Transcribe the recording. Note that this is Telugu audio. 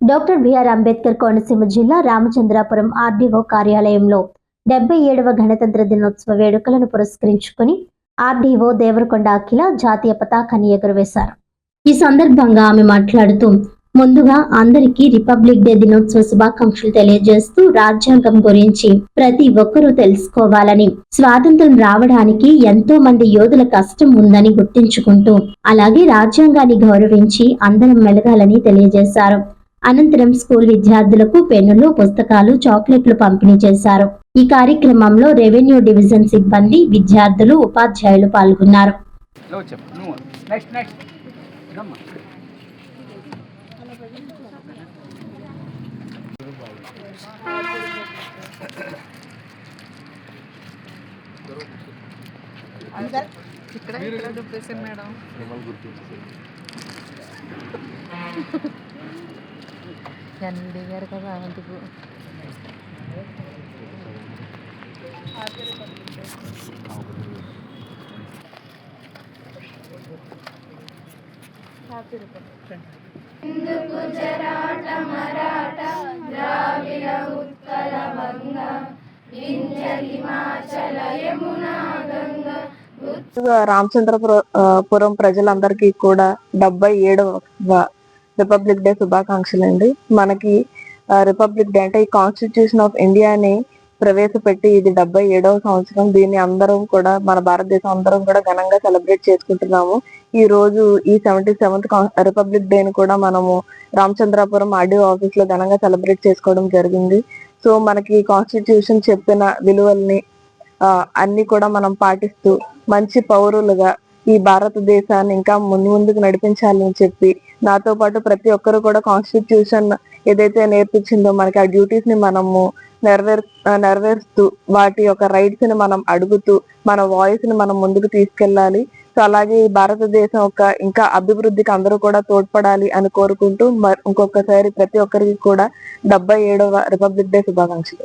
డాక్టర్ బిఆర్ అంబేద్కర్ కోనసీమ జిల్లా రామచంద్రాపురం ఆర్డీఓ కార్యాలయంలో డెబ్బై ఏడవ గణతంత్ర దినోత్సవ వేడుకలను పురస్కరించుకుని ఆర్డీఓ దేవరకొండ అఖిల జాతీయ పతాకాన్ని ఎగురవేశారు. ఈ సందర్భంగా ఆమె మాట్లాడుతూ ముందుగా అందరికీ రిపబ్లిక్ డే దినోత్సవ శుభాకాంక్షలు తెలియజేస్తూ రాజ్యాంగం గురించి ప్రతి ఒక్కరూ తెలుసుకోవాలని స్వాతంత్రం రావడానికి ఎంతో మంది యోధుల కష్టం ఉందని గుర్తించుకుంటూ అలాగే రాజ్యాంగాన్ని గౌరవించి అందరం మెలగాలని తెలియజేశారు. అనంతరం స్కూల్ విద్యార్థులకు పెన్నులు పుస్తకాలు చాక్లెట్లు పంపిణీ చేశారు. ఈ కార్యక్రమంలో రెవెన్యూ డివిజన్ సిబ్బంది విద్యార్థులు ఉపాధ్యాయులు పాల్గొన్నారు. నెక్స్ట్ నెక్స్ట్ రమ్మా ఇక్కడ ఇక్కడ డుప్లేషన్ మేడం ఎన్ని దిగారు కదా అందుకు రామచంద్రపురం ప్రజలందరికీ కూడా డెబ్బై ఏడవ రిపబ్లిక్ డే శుభాకాంక్షలు అండి. మనకి రిపబ్లిక్ డే అంటే ఈ కాన్స్టిట్యూషన్ ఆఫ్ ఇండియాని ప్రవేశపెట్టి ఇది డెబ్బై ఏడవ సంవత్సరం. దీన్ని అందరం కూడా మన భారతదేశం అందరం కూడా ఘనంగా సెలబ్రేట్ చేసుకుంటున్నాము. ఈ రోజు ఈ సెవెంటీ సెవెంత్ రిపబ్లిక్ డేని కూడా మనము రామచంద్రాపురం ఆర్డీఓ ఆఫీస్లో ఘనంగా సెలబ్రేట్ చేసుకోవడం జరిగింది. సో మనకి కాన్స్టిట్యూషన్ చెప్పిన విలువల్ని అన్ని కూడా మనం పాటిస్తూ మంచి పౌరులుగా ఈ భారతదేశాన్ని ఇంకా ముందు ముందుకు నడిపించాలని చెప్పి నాతో పాటు ప్రతి ఒక్కరు కూడా కాన్స్టిట్యూషన్ ఏదైతే నేర్పించిందో మనకి ఆ డ్యూటీస్ని మనము నెరవేర్ నెరవేరుస్తూ వాటి యొక్క రైట్స్ని మనం అడుగుతూ మన వాయిస్ని మనం ముందుకు తీసుకెళ్ళాలి. సో అలాగే భారతదేశం యొక్క ఇంకా అభివృద్ధికి అందరూ కూడా తోడ్పడాలి అని కోరుకుంటూ ఇంకొకసారి ప్రతి ఒక్కరికి కూడా డెబ్బై ఏడవ రిపబ్లిక్ డే శుభాకాంక్షలు.